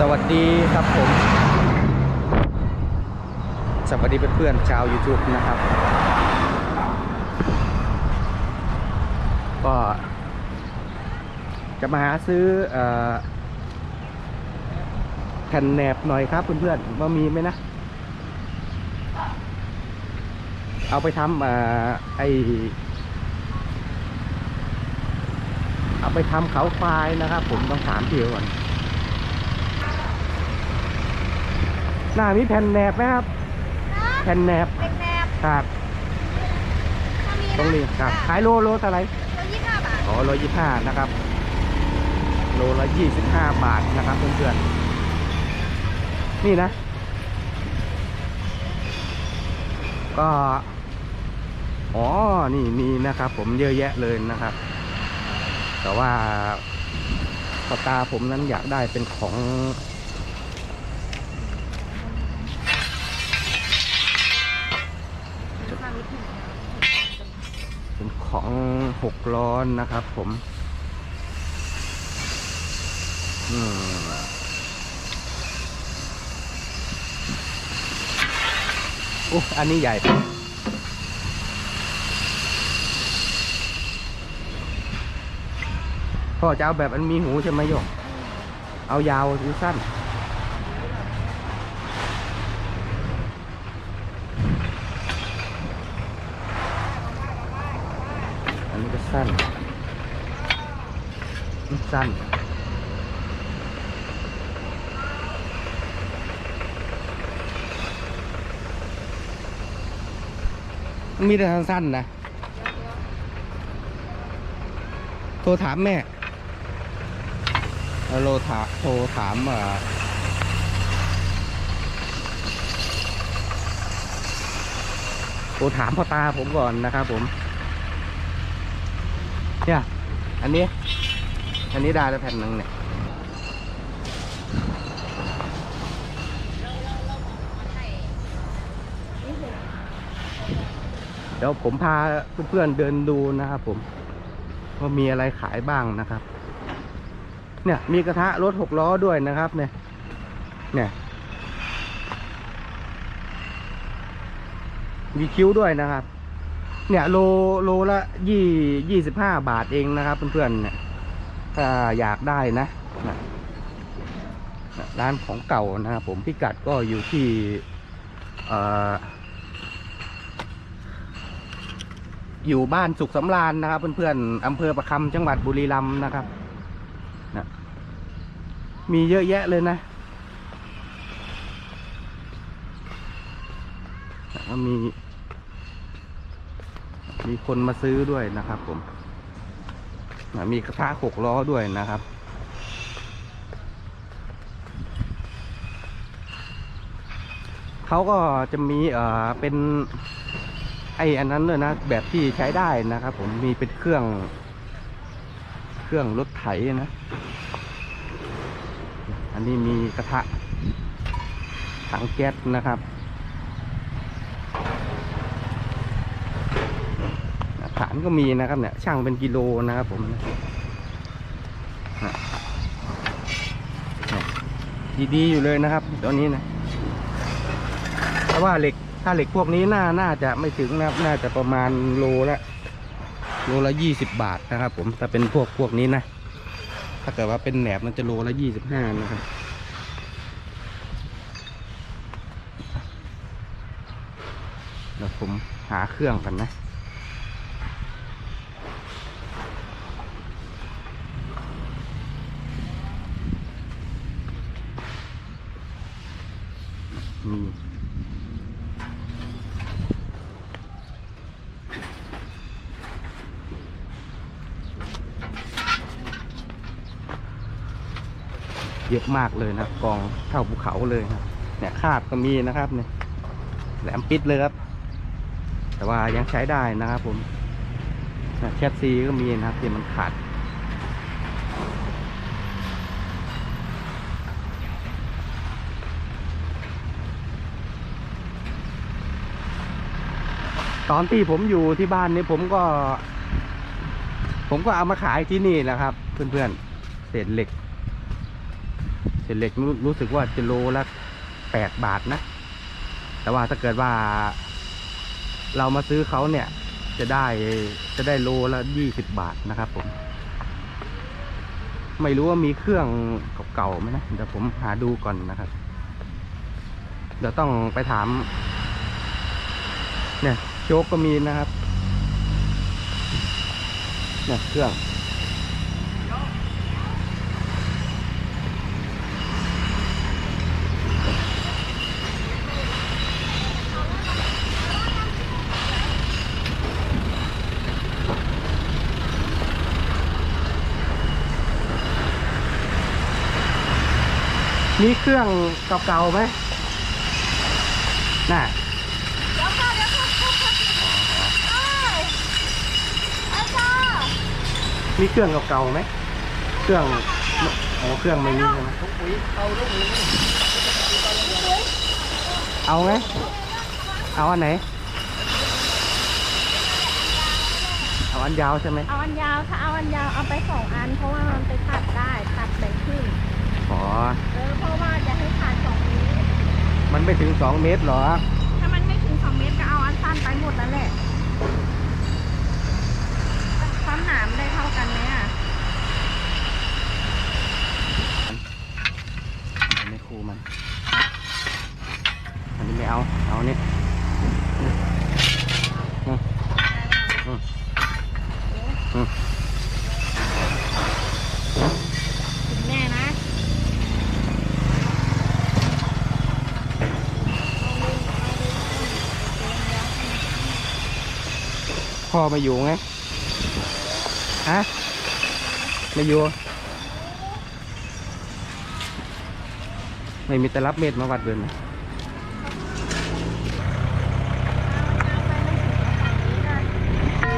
สวัสดีครับผม สวัสดีเพื่อนๆชาว YouTube นะครับ ก็ จะมาหาซื้ออแผ่นแหนบหน่อยครับเพื่อนๆว่ามีไหมนะ เอาไปทำเอ่อไอเอาไปทำเขาควายนะครับผมต้องถามพี่ก่อน หน้ามีแผ่นแหนบไหมครับ แผ่นแหนบเป็นแนบครับถ้ามีตรงนี้ครับขายโลโลเท่าไหร่ตัวยี่ห้าบาทอ๋อร้อยยี่ห้านะครับ โลละยี่สิบห้าบาทนะครับเพื่อนๆนี่นะ ก็อ๋อ นี่มีนะครับ ผมเยอะแยะเลยนะครับ แต่ว่าปตาผมนั้นอยากได้เป็นของ เป็นของหกล้อนนะครับผมอืมโอ้อันนี้ใหญ่ไปพ่อจะเอาแบบอันมีหูใช่ไหมโยมเอายาวหรือสั้น อันนี้ก็สั้นอืมสั้นมีแต่สั้นๆนะ โทรถามแม่แล้วโทรถาโทรถามอ่อโทรถามพ่อตาผมก่อนนะครับผม เนี่ย อันนี้ อันนี้ได้แล้วแผ่นหนึ่งเนี่ย เดี๋ยวผมพาเพื่อนๆเดินดูนะครับผม ว่ามีอะไรขายบ้างนะครับ เนี่ย มีกระทะรถหกล้อด้วยนะครับ เนี่ย เนี่ยมีคิ้วด้วยนะครับ เนี่ยโลโลละยี่ยี่สิบห้าบาทเองนะครับ เพื่อนๆเนี่ยถ้าอยากได้นะนะร้านของเก่านะครับผมพิกัดก็อยู่ที่ออยู่บ้านสุขสำราญนะครับ เพื่อนๆอำเภอประคำจังหวัดบุรีรัมย์นะครับนะมีเยอะแยะเลยนะมี มีคนมาซื้อด้วยนะครับ ผมมีกระทะหกล้อด้วยนะครับ เขาก็จะมีเอ่อเป็นไออันนั้นเลยนะ แบบที่ใช้ได้นะครับ ผมมีเป็นเครื่อง เครื่องรถไถนะ อันนี้มีกระทะถังแก๊สนะครับ ฐานก็มีนะครับเนี่ยช่างเป็นกิโลนะครับผมดีๆอยู่เลยนะครับ ตอนนี้นะเพราว่าเหล็กถ้าเหล็กพวกนี้น่าน่าจะไม่ถึงนะครับ น่าจะประมาณโลละโลละยี่สิบบาทนะครับ ผมถ้าเป็นพวกพวกนี้นะถ้าเกิดว่าเป็นแหนบมันจะโลละยี่สิบห้านะครับเดี๋ยวผมหาเครื่องกันนะ มีเยอะมากเลยนะกองเท่าภูเขาเลยครับเนี่ยคาดก็มีนะครับเนี่ยแหลมปิดเลยครับ แต่ว่ายังใช้ได้นะครับผมแคทซีก็มีนะครับที่มันขาดตอนที่ผมอยู่ที่บ้านนี่ผมก็ ผมก็เอามาขายที่นี่แหละครับ เพื่อนๆเศษเหล็ก เศษเหล็กรู้รู้สึกว่าจะโลละแปดบาทนะ แต่ว่าถ้าเกิดว่า เรามาซื้อเขาเนี่ย จะได้จะได้โลละยี่สิบบาทนะครับ ผม ไม่รู้ว่ามีเครื่องเก่าๆไหมนะเดี๋ยวผมหาดูก่อนนะครับ เดี๋ยวต้องไปถาม เนี่ยโจ๊กก็มีนะครับ เนี่ยเครื่อง มีเครื่องเก่าๆไหมน่ะเดี๋ยวค่ะเดี๋ยวค่ะเดี๋ยวค่ะเอ้ยอามีเครื่องเก่าๆไหมเครื่องอ๋อเครื่องไม่มีใช่ไหมเอาไหมเอาอันไหน เอาอันยาวใช่ไหมเอาอันยาวถ้าเอาอันยาวเอาไปสองอัน เพราะว่ามันไปตัดได้ตัดแบ่งครึ่ง อ๋อเออเพราะว่าจะให้ขาดสองเมตร มันไม่ถึงสองเมตรหรอ ถ้ามันไม่ถึงสองเมตรก็เอาอันสั้นไปหมดแล้วแหละความหนามนได้เท่ากันไหมอะ ในครูมัน อันนี้ไม่เอา เอานี่อืมอืมอืม ถึงแน่นะ พ่อมาอยู่ไงฮะไม่อยู่ ไม่มีแต่รับเม็ดมาวัดเดินนะ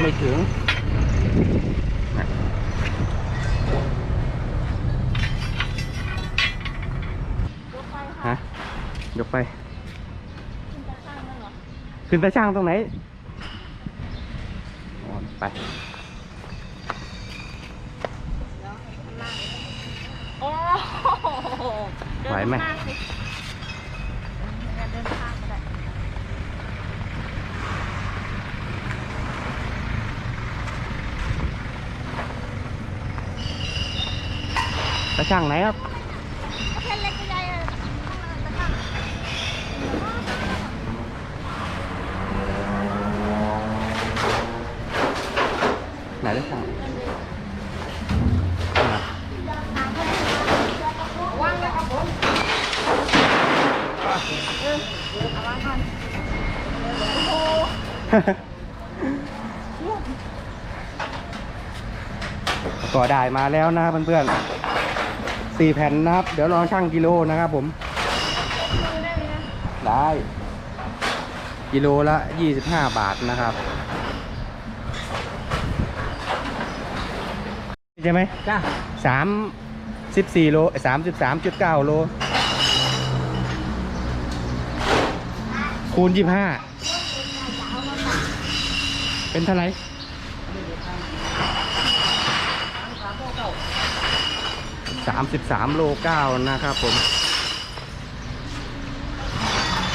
ไม่ถึงฮะยกไป ขึ้นตาช่างตรงไหน ไปโอ้โหเดินไหวไหมข้างสิเดินข้างก็ได้ตาช่างไหนครับ เอาเพนเล็กก็ใหญ่อะข้างหน้าตะข้าง ไหนตาช่าง ว่างเลยครับผมเออเอาวางก่อนโอ้โห ก็ได้มาแล้วนะครับเพื่อนๆสี่แผ่นนะครับ เดี๋ยวลองชั่งกิโลนะครับผมมือได้ไหมนะได้ กิโลละยี่สิบห้าบาทนะครับใช่ไหมจ้าสามสิบสี่โลสามสิบสามจุดเก้าโล คูณยี่ห้า เป็นเท่าไหร่สามสิบสามโลเก้านะครับผม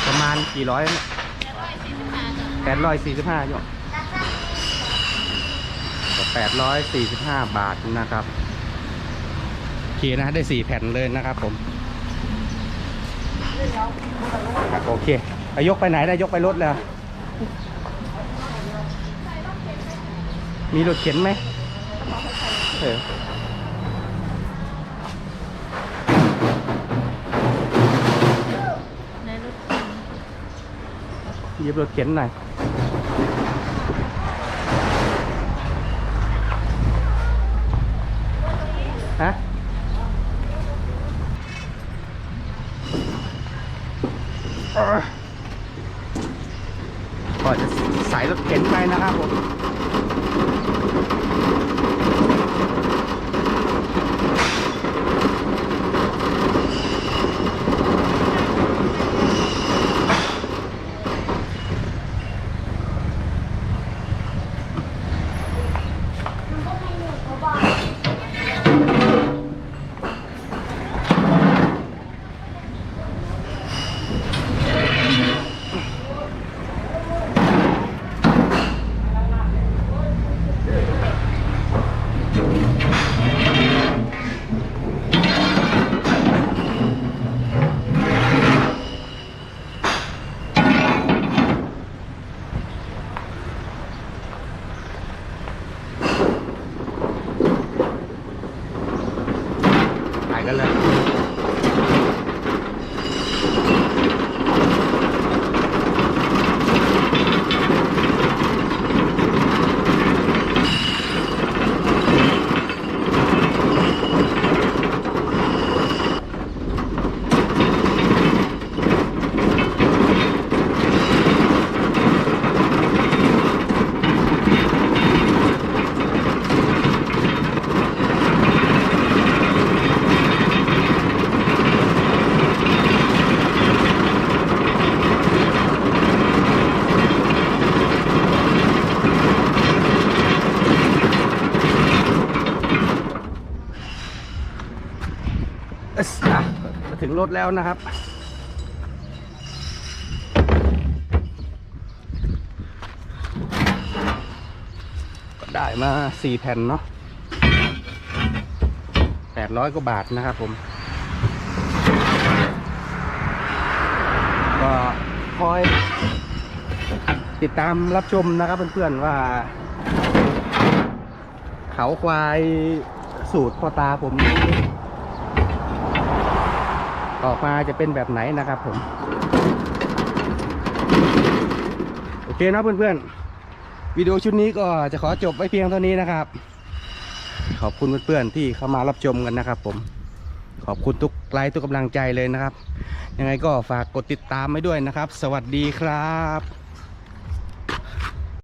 ประมาณกี่ร้อยแปดร้อยสี่สิบห้าอยู่แปดร้อยสี่สิบห้าบาทนะครับโอเคนะได้สี่แผ่นเลยนะครับผมโอเคเอายกไปไหนได้ยกไปรถแล้ว มีรถเข็นไหมเออหยิบรถเข็นหน่อยฮะก็จะใส่รถเข็นไปนะครับผม ถแล้วนะครับ ก็ได้มาสี่แผ่นเนาะแปดร้อยกว่าบาทนะครับผม ก็คอยติดตามรับชมนะครับเพื่อนๆว่า เขาควายสูตรพ่อตาผมนี้ ออกมาจะเป็นแบบไหนนะครับผม โอเคนะเพื่อนๆวิดีโอชุดนี้ก็จะขอจบไว้เพียงเท่านี้นะครับ ขอบคุณเพื่อนๆที่เข้ามารับชมกันนะครับ ผม ขอบคุณทุกไลค์ทุกกำลังใจเลยนะครับ ยังไงก็ฝากกดติดตามไว้ด้วยนะครับ สวัสดีครับ